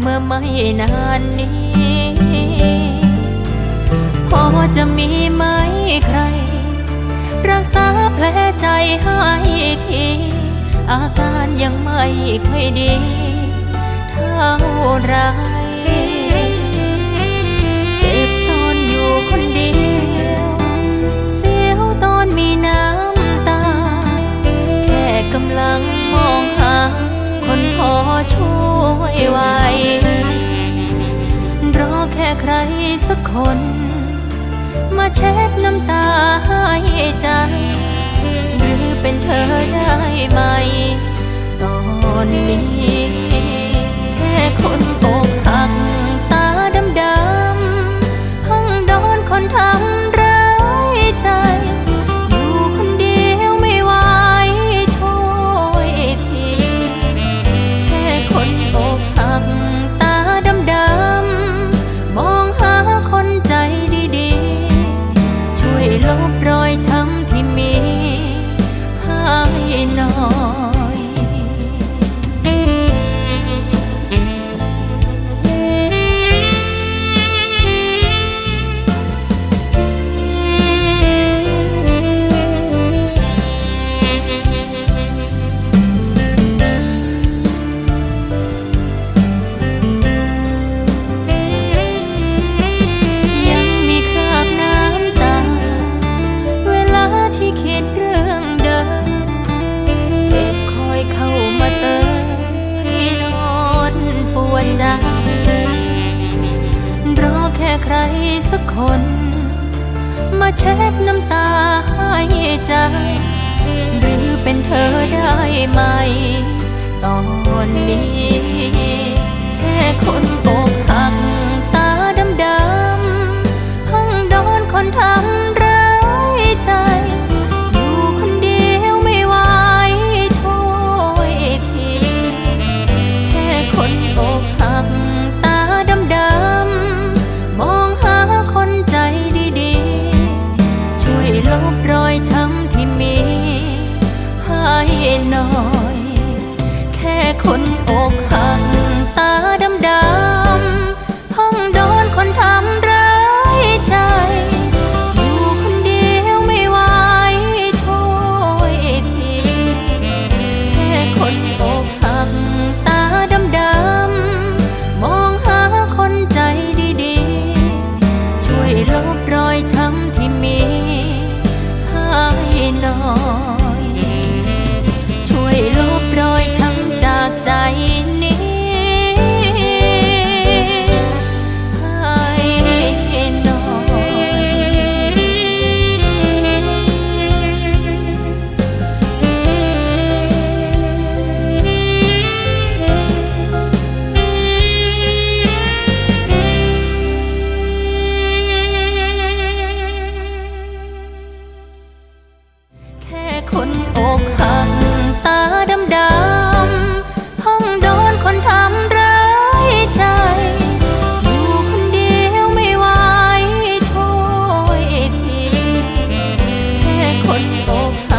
เมื่อไม่นานนี้พอจะมีไหมใคร รักษาแผลใจให้ที อาการยังไม่ค่อยดี เท่าไรเจ็บตอนอยู่คนเดียว เสียวตอนมีน้ำตา แค่กำลังมองหา คนพอช่วย ยว้รอแค่ใครสักคน มาเช็ดน้ำตาให้ใจ หรือเป็นเธอได้ไหม ตอนนี้ สักคน มาเช็ดน้ำตาให้ใจ หรือเป็นเธอได้ไหม รอยช้ำที่มี ให้หน่อย แค่คนอกหัก Hoy no